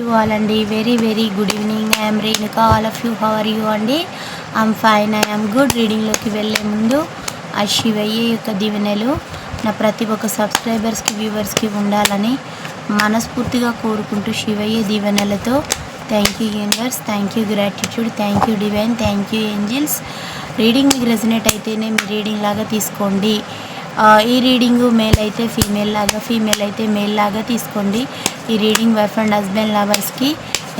To all అండి very very good evening I'm Renuka all of you how are you అండి I'm fine I'm good రీడింగ్లోకి వెళ్ళే ముందు ఆ శివయ్య యొక్క దీవెనలు నా ప్రతి ఒక్క సబ్స్క్రైబర్స్కి వ్యూవర్స్కి ఉండాలని మనస్ఫూర్తిగా కోరుకుంటూ శివయ్య దీవెనలతో thank you universe thank you gratitude thank you divine thank you angels reading మీకు రెజినేట్ అయితేనే మీ రీడింగ్ లాగా తీసుకోండి. ఈ రీడింగ్ మేల్ అయితే ఫీమేల్ లాగా ఫీమేల్ అయితే మేల్ లాగా తీసుకోండి. ఈ రీడింగ్ వైఫ్ అండ్ హస్బెండ్ లవర్స్కి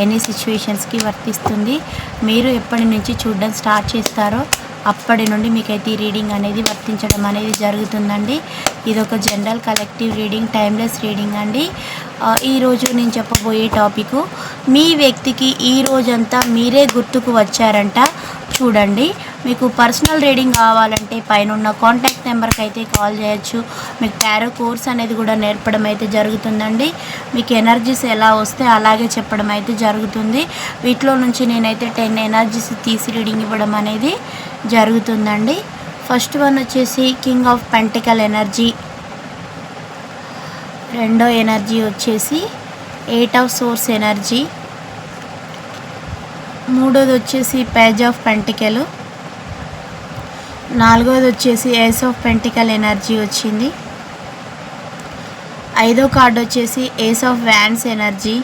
ఎనీ సిచ్యువేషన్స్కి వర్తిస్తుంది. మీరు ఎప్పటి నుంచి చూడడం స్టార్ట్ చేస్తారో అప్పటి నుండి మీకైతే ఈ రీడింగ్ అనేది వర్తించడం అనేది జరుగుతుందండి. ఇది ఒక general collective reading timeless reading అండి. ఈరోజు నేను చెప్పబోయే టాపిక్ మీ వ్యక్తికి ఈ రోజంతా మీరే గుర్తుకు వచ్చారంట చూడండి. మీకు పర్సనల్ రీడింగ్ కావాలంటే పైన ఉన్న కాంటాక్ట్ నెంబర్కి అయితే కాల్ చేయొచ్చు. మీకు టారో కోర్స్ అనేది కూడా నేర్పడం అయితే జరుగుతుందండి. మీకు ఎనర్జీస్ ఎలా వస్తే అలాగే చెప్పడం అయితే జరుగుతుంది. వీటిలో నుంచి నేనైతే టెన్ ఎనర్జీస్ తీసి రీడింగ్ ఇవ్వడం అనేది జరుగుతుందండి. ఫస్ట్ వన్ వచ్చేసి కింగ్ ఆఫ్ పెంటికల్ ఎనర్జీ. రెండో ఎనర్జీ వచ్చేసి ఎయిట్ ఆఫ్ సోర్స్ ఎనర్జీ. మూడోది వచ్చేసి పేజ్ ఆఫ్ పెంటికల్. నాలుగోది వచ్చేసి ఏస్ ఆఫ్ పెంటికల్ ఎనర్జీ వచ్చింది. ఐదో కార్డు వచ్చేసి ఏస్ ఆఫ్ వ్యాన్స్ ఎనర్జీ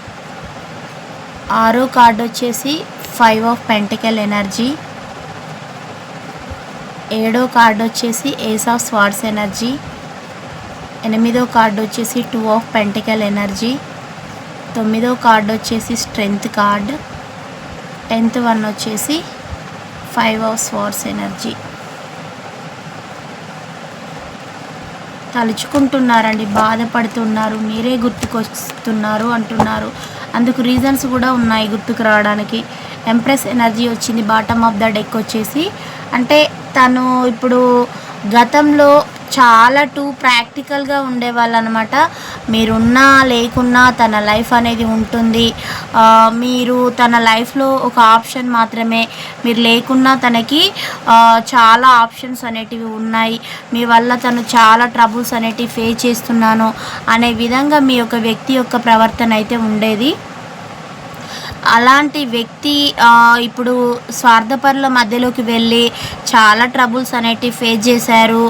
ఆరో కార్డు వచ్చేసి ఫైవ్ ఆఫ్ పెంటికల్ ఎనర్జీ ఏడో కార్డు వచ్చేసి ఏస్ ఆఫ్ స్వార్డ్స్ ఎనర్జీ ఎనిమిదో కార్డు వచ్చేసి టూ ఆఫ్ పెంటికల్ ఎనర్జీ తొమ్మిదో కార్డు వచ్చేసి స్ట్రెంగ్త్ కార్డ్ టెన్త్ వన్ వచ్చేసి ఫైవ్ ఆఫ్ స్వార్స్ ఎనర్జీ తలుచుకుంటున్నారండి బాధపడుతున్నారు మీరే గుర్తుకొస్తున్నారు అంటున్నారు. అందుకు రీజన్స్ కూడా ఉన్నాయి గుర్తుకు రావడానికి. ఎంప్రెస్ ఎనర్జీ వచ్చింది బాటమ్ ఆఫ్ ద డెక్ వచ్చేసి. అంటే తను ఇప్పుడు గతంలో చాలా టూ ప్రాక్టికల్గా ఉండేవాళ్ళు అనమాట మీరున్నా లేకున్నా తన లైఫ్ అనేది ఉంటుంది. మీరు తన లైఫ్లో ఒక ఆప్షన్ మాత్రమే. మీరు లేకున్నా తనకి చాలా ఆప్షన్స్ అనేటివి ఉన్నాయి. మీ వల్ల తను చాలా ట్రబుల్స్ అనేటివి ఫేస్ చేస్తున్నాను. అనే విధంగా మీ యొక్క వ్యక్తి యొక్క ప్రవర్తన అయితే ఉండేది. అలాంటి వ్యక్తి ఇప్పుడు స్వార్థపరుల మధ్యలోకి వెళ్ళి చాలా ట్రబుల్స్ అనేటివి ఫేస్ చేశారు.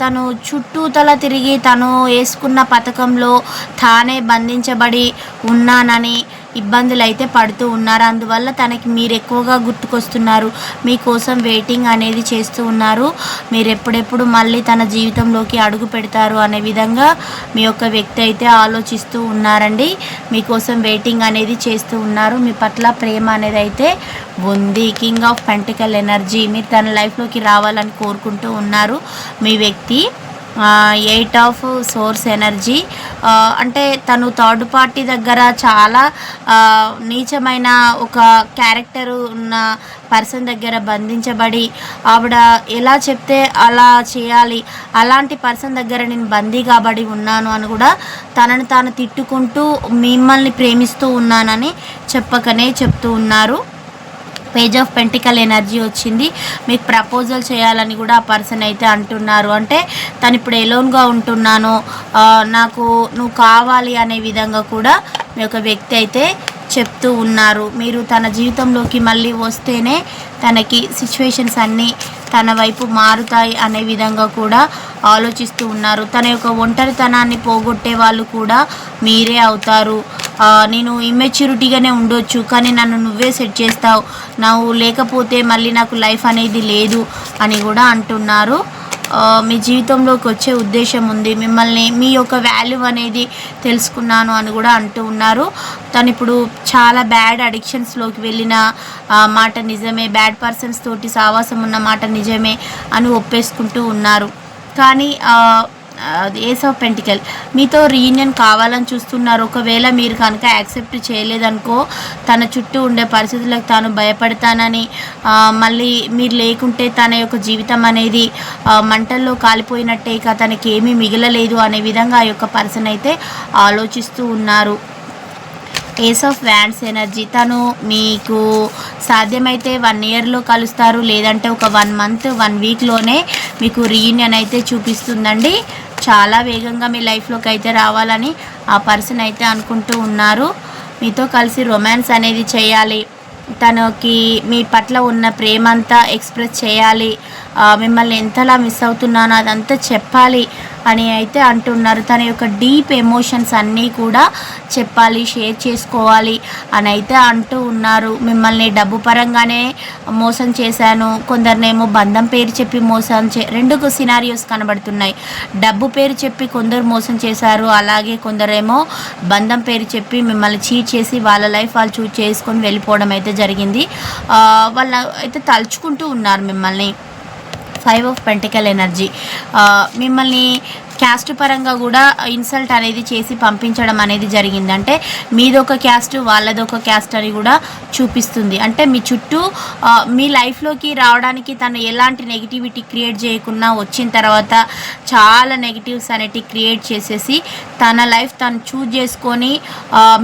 తను చుట్టూతల తిరిగి తను వేసుకున్న పథకంలో తానే బంధించబడి ఉన్నానని ఇబ్బందులు అయితే పడుతూ ఉన్నారు. అందువల్ల తనకి మీరు ఎక్కువగా గుర్తుకొస్తున్నారు. మీకోసం వెయిటింగ్ అనేది చేస్తూ ఉన్నారు. మీరు ఎప్పుడెప్పుడు మళ్ళీ తన జీవితంలోకి అడుగు పెడతారు అనే విధంగా మీ యొక్క వ్యక్తి అయితే ఆలోచిస్తూ ఉన్నారండి. మీకోసం వెయిటింగ్ అనేది చేస్తూ ఉన్నారు. మీ పట్ల ప్రేమ అనేది అయితే ఉంది. కింగ్ ఆఫ్ పెంటికల్ ఎనర్జీ మీరు తన లైఫ్లోకి రావాలని కోరుకుంటూ ఉన్నారు. మీ వ్యక్తి ఎయిట్ ఆఫ్ సోర్స్ ఎనర్జీ అంటే తను థర్డ్ పార్టీ దగ్గర చాలా నీచమైన ఒక క్యారెక్టర్ ఉన్న పర్సన్ దగ్గర బంధించబడి ఆవిడ ఎలా చెప్తే అలా చేయాలి అలాంటి పర్సన్ దగ్గర నేను బందీ కాబడి ఉన్నాను అని కూడా తనను తాను తిట్టుకుంటూ మిమ్మల్ని ప్రేమిస్తూ ఉన్నానని చెప్పకనే చెప్తూ ఉన్నారు. పేజ్ ఆఫ్ పెంటికల్ ఎనర్జీ వచ్చింది. మీకు ప్రపోజల్ చేయాలని కూడా ఆ పర్సన్ అయితే అంటున్నారు. అంటే తను ఇప్పుడు ఎలోన్గా ఉంటున్నాను. నాకు నువ్వు కావాలి అనే విధంగా కూడా మీ యొక్క వ్యక్తి అయితే చెప్తూ ఉన్నారు. మీరు తన జీవితంలోకి మళ్ళీ వస్తేనే తనకి సిచ్యువేషన్స్ అన్నీ తన వైపు మారుతాయి అనే విధంగా కూడా ఆలోచిస్తూ ఉన్నారు. తన యొక్క ఒంటరితనాన్ని పోగొట్టే వాళ్ళు కూడా మీరే అవుతారు. నేను ఇమ్మెచ్యూరిటీగానే ఉండొచ్చు కానీ నన్ను నువ్వే సెట్ చేస్తావు. నువ్వు లేకపోతే మళ్ళీ నాకు లైఫ్ అనేది లేదు అని కూడా అంటున్నారు. మీ జీవితంలోకి వచ్చే ఉద్దేశం ఉంది. మిమ్మల్ని మీ యొక్క వాల్యూ అనేది తెలుసుకున్నాను అని కూడా అంటూ ఉన్నారు. తను ఇప్పుడు చాలా బ్యాడ్ అడిక్షన్స్లోకి వెళ్ళిన మాట నిజమే. బ్యాడ్ పర్సన్స్ తోటి సావాసం ఉన్న మాట నిజమే అని ఒప్పేసుకుంటూ ఉన్నారు. కానీ ఏస్ ఆఫ్ పెంటికల్ మీతో రీయూనియన్ కావాలని చూస్తున్నారు. ఒకవేళ మీరు కనుక యాక్సెప్ట్ చేయలేదనుకో తన చుట్టూ ఉండే పరిస్థితులకు తాను భయపడతానని మళ్ళీ మీరు లేకుంటే తన యొక్క జీవితం అనేది మంటల్లో కాలిపోయినట్టే ఇక తనకి ఏమీ మిగలలేదు అనే విధంగా ఆ యొక్క పర్సన్ అయితే ఆలోచిస్తూ ఉన్నారు. ఏస్ ఆఫ్ వ్యాండ్స్ ఎనర్జీ తను మీకు సాధ్యమైతే వన్ ఇయర్లో కలుస్తారు లేదంటే ఒక వన్ మంత్ వన్ వీక్లోనే మీకు రీయూనియన్ అయితే చూపిస్తుందండి. చాలా వేగంగా మీ లైఫ్లోకి అయితే రావాలని ఆ పర్సన్ అయితే అనుకుంటూ ఉన్నారు. మీతో కలిసి రొమాన్స్ అనేది చేయాలి. తనకి మీ పట్ల ఉన్న ప్రేమంతా ఎక్స్ప్రెస్ చేయాలి. మిమ్మల్ని ఎంతలా మిస్ అవుతున్నానో అదంతా చెప్పాలి. అని అయితే అంటున్నారు. తన యొక్క డీప్ ఎమోషన్స్ అన్నీ కూడా చెప్పాలి షేర్ చేసుకోవాలి అని అయితే అంటూ ఉన్నారు. మిమ్మల్ని డబ్బు పరంగానే మోసం చేశాను కొందరినేమో బంధం పేరు చెప్పి మోసం చే రెండు సినారియోస్ కనబడుతున్నాయి. డబ్బు పేరు చెప్పి కొందరు మోసం చేశారు అలాగే కొందరేమో బంధం పేరు చెప్పి మిమ్మల్ని చీట్ చేసి వాళ్ళ లైఫ్ వాళ్ళు చూజ్ చేసుకొని వెళ్ళిపోవడం అయితే జరిగింది. వాళ్ళ అయితే తలుచుకుంటూ ఉన్నారు మిమ్మల్ని. Five of pentacle energy. మిమ్మల్ని క్యాస్ట్ పరంగా కూడా ఇన్సల్ట్ అనేది చేసి పంపించడం అనేది జరిగింది. అంటే మీదొక క్యాస్ట్ వాళ్ళదొక క్యాస్ట్ అని కూడా చూపిస్తుంది. అంటే మీ చుట్టూ మీ లైఫ్లోకి రావడానికి తను ఎలాంటి నెగిటివిటీ క్రియేట్ చేయకుండా వచ్చిన తర్వాత చాలా నెగిటివ్స్ అనేటివి క్రియేట్ చేసేసి తన లైఫ్ తను చూజ్ చేసుకొని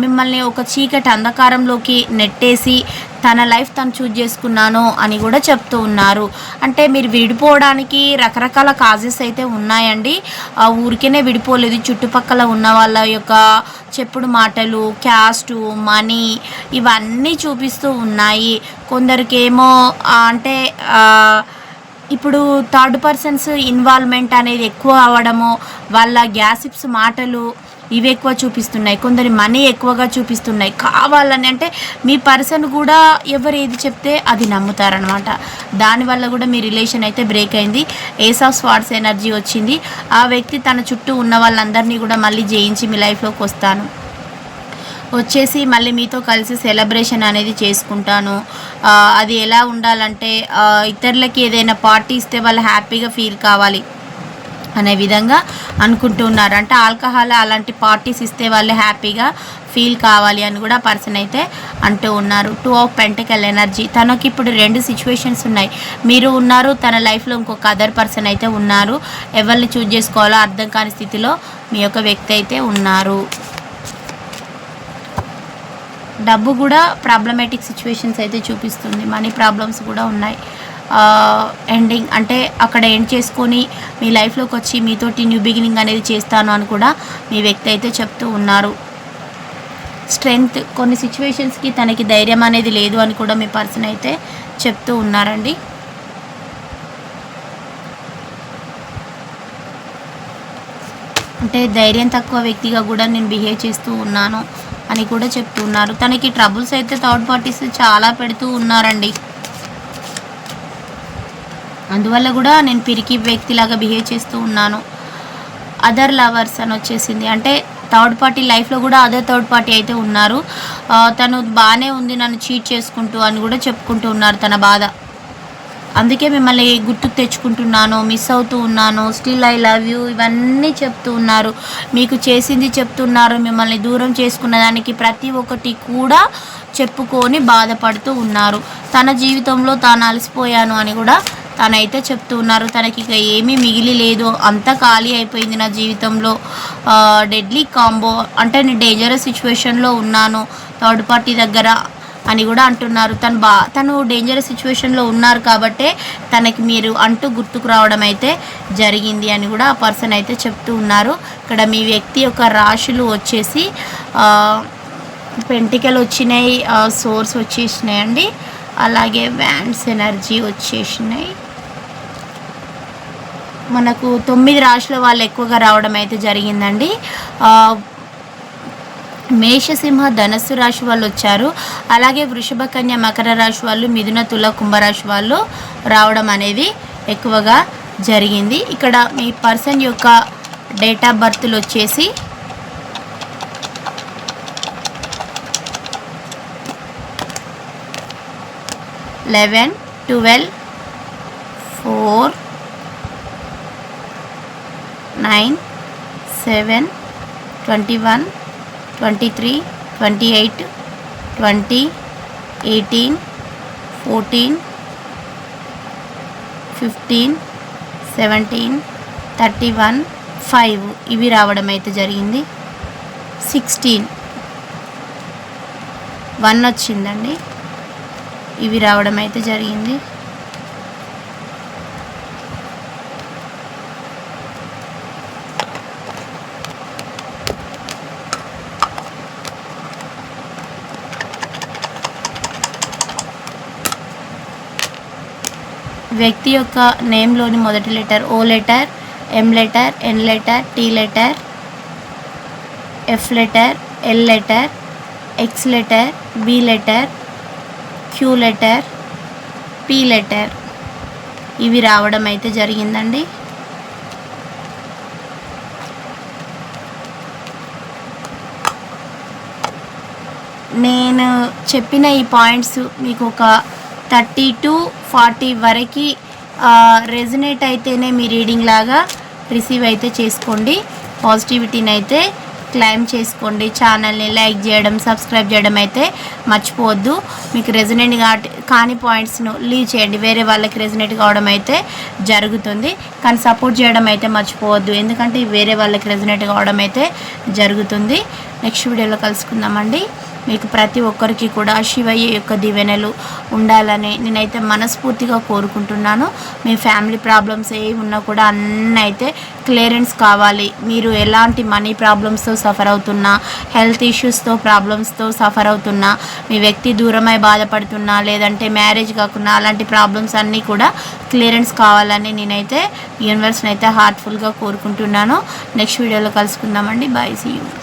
మిమ్మల్ని ఒక చీకటి అంధకారంలోకి నెట్టేసి తన లైఫ్ తను చూజ్ చేసుకున్నాను అని కూడా చెప్తూ ఉన్నారు. అంటే మీరు విడిపోవడానికి రకరకాల కాజెస్ అయితే ఉన్నాయండి. ఆ ఊరికేనే విడిపోలేదు. చుట్టుపక్కల ఉన్న వాళ్ళ యొక్క చెప్పుడు మాటలు క్యాస్టు మనీ ఇవన్నీ చూపిస్తూ ఉన్నాయి. కొందరికేమో అంటే ఇప్పుడు థర్డ్ పర్సన్స్ ఇన్వాల్వ్మెంట్ అనేది ఎక్కువ అవ్వడము వాళ్ళ గ్యాసిప్స్ మాటలు ఇవి ఎక్కువ చూపిస్తున్నాయి కొందరి మనీ ఎక్కువగా చూపిస్తున్నాయి. కావాలని అంటే మీ పర్సన్ కూడా ఎవరు ఏది చెప్తే అది నమ్ముతారనమాట దానివల్ల కూడా మీ రిలేషన్ అయితే బ్రేక్ అయింది. ఏస్ ఆఫ్ స్వాట్స్ ఎనర్జీ వచ్చింది. ఆ వ్యక్తి తన చుట్టూ ఉన్న వాళ్ళందరినీ కూడా మళ్ళీ జయించి మీ లైఫ్లోకి వస్తాను. వచ్చేసి మళ్ళీ మీతో కలిసి సెలబ్రేషన్ అనేది చేసుకుంటాను. అది ఎలా ఉండాలంటే ఇతరులకి ఏదైనా పార్టీ ఇస్తే వాళ్ళు హ్యాపీగా ఫీల్ కావాలి. అనే విధంగా అనుకుంటున్నారు అంటే ఆల్కహాల్ అలాంటి పార్టీస్ ఇస్తే వాళ్ళు హ్యాపీగా ఫీల్ కావాలి అని కూడా పర్సన్ అయితే అంటూ ఉన్నారు. టూ ఆఫ్ పెంటికల్ ఎనర్జీ తనకి ఇప్పుడు రెండు సిచ్యువేషన్స్ ఉన్నాయి. మీరు ఉన్నారు తన లైఫ్లో ఇంకొక అదర్ పర్సన్ అయితే ఉన్నారు. ఎవరిని చూజ్ చేసుకోవాలో అర్థం కాని స్థితిలో మీ యొక్క వ్యక్తి అయితే ఉన్నారు. డబ్బు కూడా ప్రాబ్లమేటిక్ సిచ్యువేషన్స్ అయితే చూపిస్తుంది. మనీ ప్రాబ్లమ్స్ కూడా ఉన్నాయి. ఎండింగ్ అంటే అక్కడ ఎండ్ చేసుకొని మీ లైఫ్లోకి వచ్చి మీతోటి న్యూ బిగినింగ్ అనేది చేస్తాను అని కూడా మీ వ్యక్తి అయితే చెప్తూ ఉన్నారు. స్ట్రెంగ్త్ కొన్ని సిచ్యువేషన్స్కి తనకి ధైర్యం అనేది లేదు అని కూడా మీ పర్సన్ అయితే చెప్తూ ఉన్నారండి. అంటే ధైర్యం తక్కువ వ్యక్తిగా కూడా నేను బిహేవ్ చేస్తూ ఉన్నాను అని కూడా చెప్తున్నారు తనకి ట్రబుల్స్ అయితే థర్డ్ పార్టీస్ చాలా పెడుతూ ఉన్నారండి. అందువల్ల కూడా నేను పిరికి వ్యక్తిలాగా బిహేవ్ చేస్తూ ఉన్నాను. అదర్ లవర్స్ అని వచ్చేసింది. అంటే థర్డ్ పార్టీ లైఫ్లో కూడా అదర్ థర్డ్ పార్టీ అయితే ఉన్నారు. తను బాగానే ఉంది నన్ను చీట్ చేసుకుంటూ అని కూడా చెప్పుకుంటూ ఉన్నారు తన బాధ. అందుకే మిమ్మల్ని గుర్తుకు తెచ్చుకుంటున్నాను మిస్ అవుతూ ఉన్నాను స్టిల్ ఐ లవ్ యూ ఇవన్నీ చెప్తూ ఉన్నారు. మీకు చేసింది చెప్తున్నారు మిమ్మల్ని దూరం చేసుకున్న దానికి ప్రతి ఒక్కటి కూడా చెప్పుకొని బాధపడుతూ ఉన్నారు. తన జీవితంలో తాను అలసిపోయాను అని కూడా తనైతే చెప్తూ ఉన్నారు తనకి ఇక ఏమీ మిగిలి లేదు అంతా ఖాళీ అయిపోయింది నా జీవితంలో. డెడ్లీ కాంబో అంటే నేను డేంజరస్ సిచ్యువేషన్లో ఉన్నాను థర్డ్ పార్టీ దగ్గర అని కూడా అంటున్నారు. తను బా తను డేంజరస్ సిచ్యువేషన్లో ఉన్నారు కాబట్టే తనకి మీరు అంటూ గుర్తుకు రావడం అయితే జరిగింది అని కూడా ఆ పర్సన్ అయితే చెప్తూ ఉన్నారు. ఇక్కడ మీ వ్యక్తి యొక్క రాశులు వచ్చేసి పెంటికలు వచ్చినాయి సోర్స్ వచ్చేసినాయి అండి. అలాగే వ్యాండ్స్ ఎనర్జీ వచ్చేసినాయి. మనకు తొమ్మిది రాశుల వాళ్ళు ఎక్కువగా రావడం అయితే జరిగిందండి. మేషసింహ ధనస్సు రాశి వాళ్ళు వచ్చారు. అలాగే వృషభ కన్య మకర రాశి వాళ్ళు మిథున తుల కుంభరాశి వాళ్ళు రావడం అనేది ఎక్కువగా జరిగింది. ఇక్కడ మీ పర్సన్ యొక్క డేట్ ఆఫ్ బర్త్లు వచ్చేసి eleven twelve four nine seven twenty one twenty three twenty eight twenty eighteen fourteen fifteen seventeen thirty one five ఇవి రావడం అయితే జరిగింది. సిక్స్టీన్. వన్ వచ్చిందండి. ఇవి రావడం అయితే జరిగింది. వ్యక్తి యొక్క నేమ్లోని మొదటి letter O letter M letter N letter T letter F letter L letter X letter B letter Q letter P letter. ఇవి రావడం అయితే జరిగిందండి. నేను చెప్పిన ఈ పాయింట్స్ మీకు ఒక థర్టీ టు ఫార్టీ వరకు రెజినేట్ అయితేనే మీ రీడింగ్ లాగా రిసీవ్ అయితే చేసుకోండి. పాజిటివిటీని అయితే క్లైమ్ చేసుకోండి. ఛానల్ని లైక్ చేయడం సబ్స్క్రైబ్ చేయడం అయితే మర్చిపోవద్దు. మీకు రెజినెంట్ కాని పాయింట్స్ను లీవ్ చేయండి. వేరే వాళ్ళకి రెజినెంట్ కావడం అయితే జరుగుతుంది. కానీ సపోర్ట్ చేయడం అయితే మర్చిపోవద్దు. ఎందుకంటే వేరే వాళ్ళకి రెజినెంట్ కావడం అయితే జరుగుతుంది. నెక్స్ట్ వీడియోలో కలుసుకుందామండి. మీకు ప్రతి ఒక్కరికి కూడా శివయ్య యొక్క దీవెనలు ఉండాలని నేనైతే మనస్ఫూర్తిగా కోరుకుంటున్నాను. మీ ఫ్యామిలీ ప్రాబ్లమ్స్ ఏ ఉన్నా కూడా అన్నీ అయితే క్లియరెన్స్ కావాలి. మీరు ఎలాంటి మనీ ప్రాబ్లమ్స్తో సఫర్ అవుతున్నా హెల్త్ ఇష్యూస్తో ప్రాబ్లమ్స్తో సఫర్ అవుతున్నా మీ వ్యక్తి దూరమై బాధపడుతున్నా లేదంటే మ్యారేజ్ కాకుండా అలాంటి ప్రాబ్లమ్స్ అన్నీ కూడా క్లియరెన్స్ కావాలని నేనైతే యూనివర్స్ని అయితే హార్ట్ఫుల్గా కోరుకుంటున్నాను. నెక్స్ట్ వీడియోలో కలుసుకుందామండి. Bye see you.